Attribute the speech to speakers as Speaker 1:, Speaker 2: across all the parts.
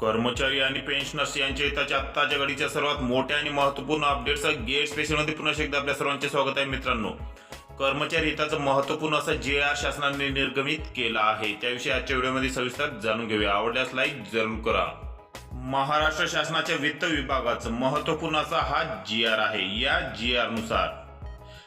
Speaker 1: कर्मचारी आणि पेन्शनर्स यांच्या हिताच्या आत्ताच्या घडीच्या सर्वात मोठ्या आणि महत्त्वपूर्ण अपडेट्सचा गेट स्पेशलमध्ये पुन्हा एकदा आपल्या सर्वांचे स्वागत आहे मित्रांनो. कर्मचारी हिताचं महत्त्वपूर्ण असं जे आर शासनाने निर्गमित केलं आहे त्याविषयी आजच्या व्हिडिओमध्ये सविस्तर जाणून घेऊया. आवडल्यास लाईक जरूर करा. महाराष्ट्र शासनाच्या वित्त विभागाचं महत्त्वपूर्ण असा हा जी आर आहे. या जी आरनुसार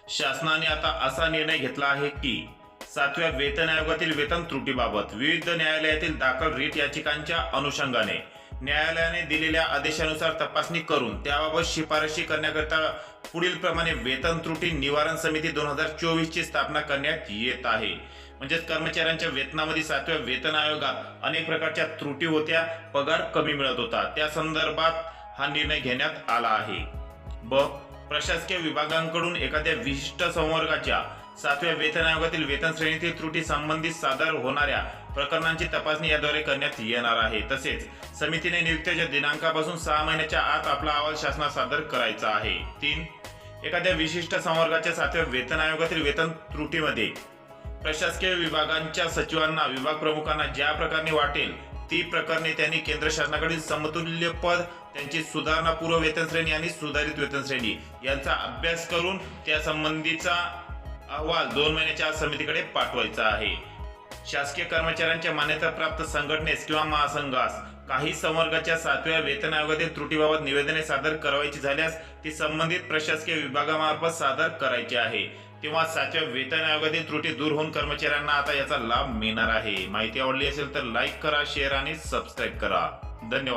Speaker 1: शासनाने आता असा निर्णय घेतला आहे की सातव्या वेतन आयोगातील वेतन त्रुटीबाबत विविध न्यायालयातील दाखल रीट याचिकांच्या अनुषंगाने. न्यायालयाने दिलेल्या आदेशानुसार तपासणी करून त्याबाबत शिफारशी करण्याकरता पुढील प्रमाणे वेतन त्रुटी निवारण समिती दोन हजार चोवीसची स्थापना करण्यात येत आहे. म्हणजेच कर्मचाऱ्यांच्या वेतनामध्ये सातव्या वेतन आयोगात अनेक प्रकारच्या त्रुटी होत्या पगार कमी मिळत होता. त्या संदर्भात हा निर्णय घेण्यात आला आहे. ब. प्रशासकीय विभागांकडून एखाद्या विशिष्ट संवर्गाच्या सातव्या वेतन आयोगातील वेतन श्रेणीतील त्रुटी संबंधित सादर होणाऱ्या प्रकरणांची तपासणी याद्वारे करण्यात येणार आहे. तसेच समितीने नियुक्तीच्या दिनांकापासून सहा महिन्याच्या आत आपला अहवाल शासनास सादर करायचा आहे. तीन एखाद्या विशिष्ट संवर्गाच्या सातव्या वेतन आयोगातील वेतन त्रुटीमध्ये प्रशासकीय विभागांच्या सचिवांना विभाग प्रमुखांना ज्या प्रकारे वाटेल ती प्रकरणे त्यांनी केंद्र शासनाकडील समतुल्य पद त्यांची सुधारणा पूर्व वेतन श्रेणी आणि सुधारित वेतन श्रेणी यांचा अभ्यास करून त्या संबंधीचा अहवाल दोन महिन्याच्या आज समितीकडे पाठवायचा आहे. शासकीय कर्मचाऱ्यांच्या मान्यताप्राप्त संघटनेस किंवा महासंघास काही संवर्गाच्या सातव्या वेतन आयोगातील त्रुटीबाबत निवेदने सादर करायची झाल्यास ती संबंधित प्रशासकीय विभागामार्फत सादर करायची आहे. तेव्हा सातव्या वेतन आयोगातील त्रुटी दूर होऊन कर्मचाऱ्यांना आता याचा लाभ मिळणार आहे. माहिती आवडली असेल तर लाईक करा शेअर आणि सबस्क्राईब करा. धन्यवाद.